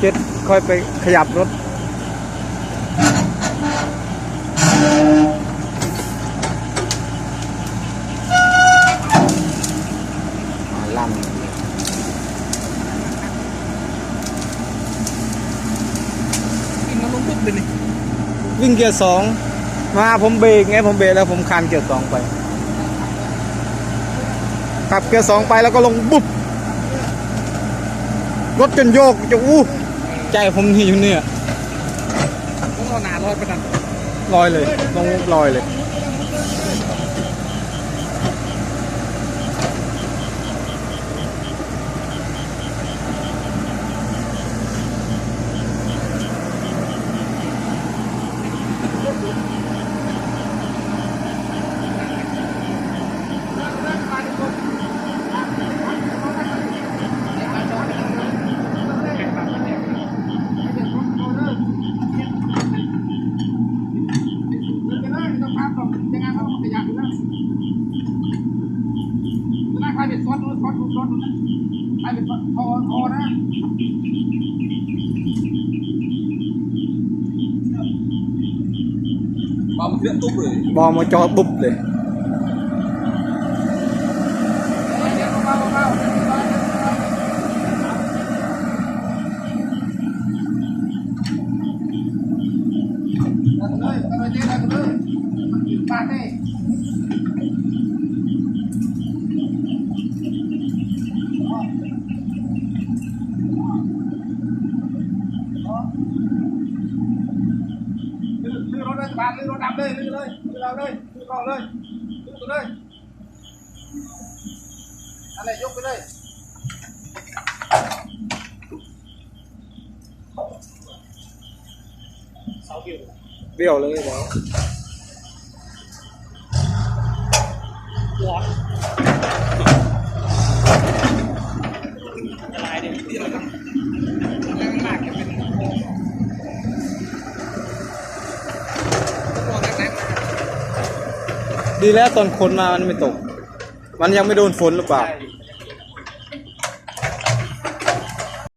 เจ็ดค่อยไปขยับรถ ลกินมาลงปุ๊บเลยนี่วิ่งเกียร์สองมาผมเบรกไงผมเบรกแล้วผมคานเกียร์สองไปขับเกียร์สองไปแล้วก็ลงบุ๊บรถจนโยกจะอู้ ใจผมนี่อยู่เนี่ยต้องเอาหนาลอยไปนั่นลอยเลยลงลอยเลย Paso, tengan algo que ya ayudar. Tengan que haber suelto, suelto, suelto, ¿no? Haber suelto, ahora. បងមកជោទុបទេបងមកចោលទុបទេ phạt đây đưa nó đây bạn đưa nó đạp đây, đưa đây đưa vào đây đưa vào đây đưa vào đây anh này giúp cái đây. Sáu biểu biểu lên đó. อะไรเดี๋ยวที่เราต้องแรงมากจะเป็นตัวแรงๆดีแล้วตอนคนมามันไม่ตก มันยังไม่โดนฝนหรือเปล่า ใช่